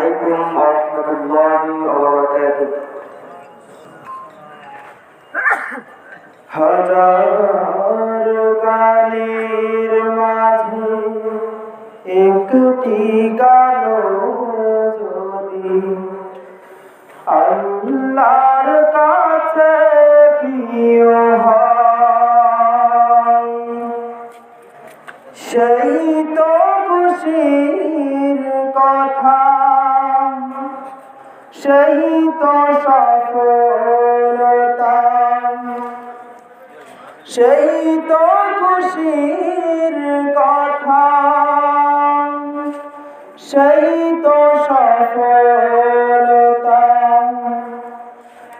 عليكم ورحمة الله وبركاته হাজার গানের মাঝে একটি গান যদি আল্লাহর কাছে প্রিয় হয় সেই তো খুশির সেই তো সফলতা। সেই তো খুশির কথা। সেই তো সফলতা।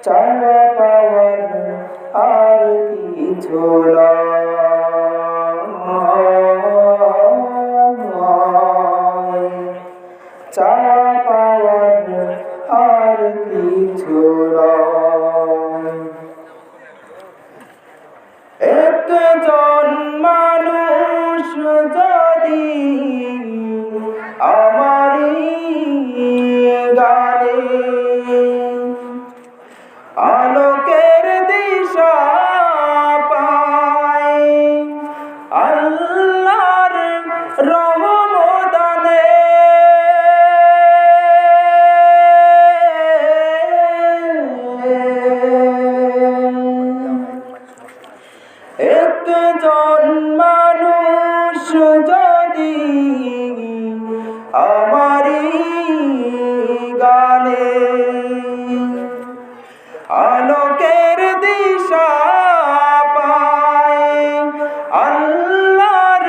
চাওয়া পাওয়ার আর কিছু নয়। যদি আমারই গানে। আলোকের দিশা পায় আলোকের দিশা পায় আল্লাহর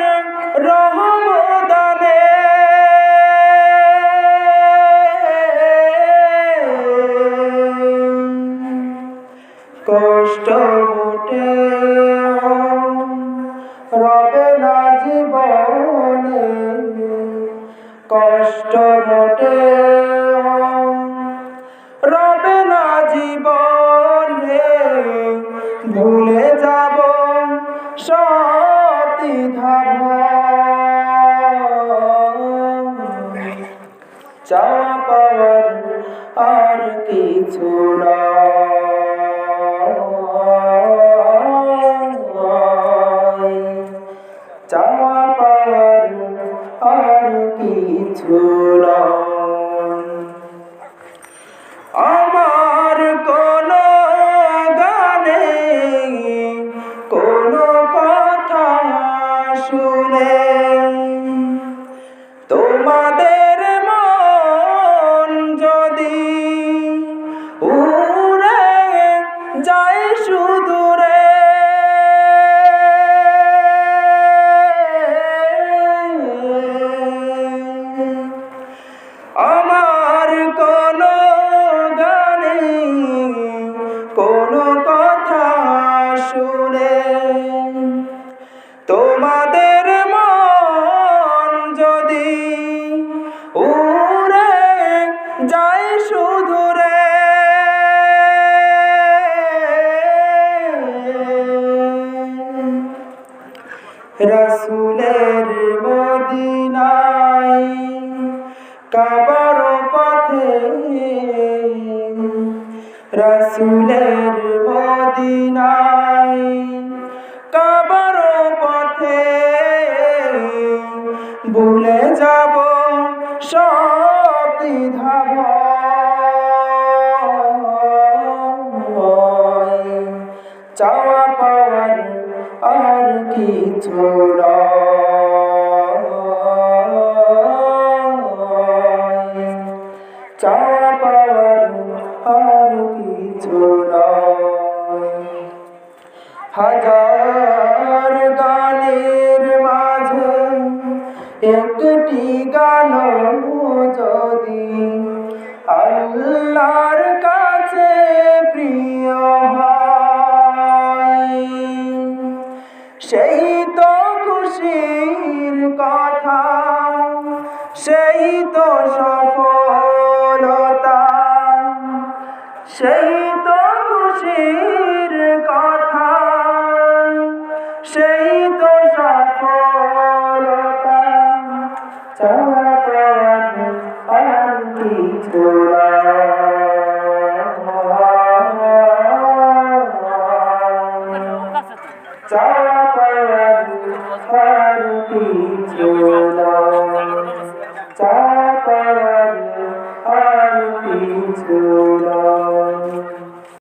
রহমদানে কষ্ট মোটে রবে না জীবনে। কষ্ট মোটে চাওয়া পাওয়ার আর কিছু নয়। রসুলের মদিনায় কাবার পথে রসুলের মদিনায় কাবার পথে ভুলে যাব সব ভয়। চাওয়া পাওয়ার আর কিছু। চাওয়া পাওয়ার আর কিছু। হাজার তো সফলতা। সেই তো খুশির কথা। সেই তো সফলতা। চাওয়া পাওয়ার আর কিছু চাওয়া পাওয়ার আর